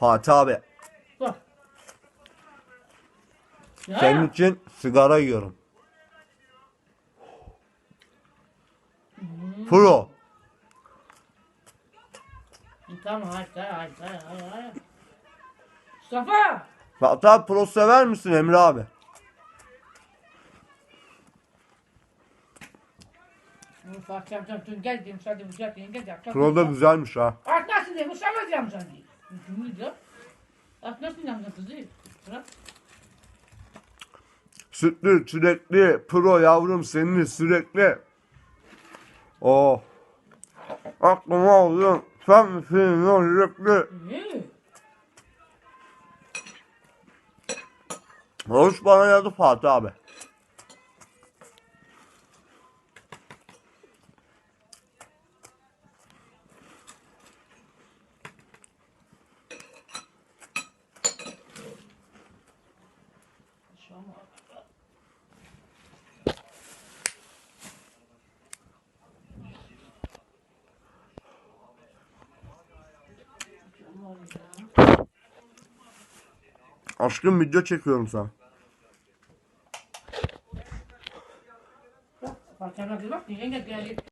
Fatih abi Bak. Ya. senin için sigara yiyorum. Pro. Tamam hadi hadi. hadi. Mustafa. Fatih abi pro sever misin Emre abi? Fatih amcam dün gel dedim sen de Mücahit yenge gel. Pro da güzelmiş ha. At nasıl diye Mustafa diyeceğim diye. Kızı? Bırak. Sütlü, çilekli, pro yavrum seninle sürekli. Oh. Aklıma alıyorsun. Sen misin o yürekli? Hoş bana yazdı Fatih abi. Aşkım video çekiyorum sana. Bak.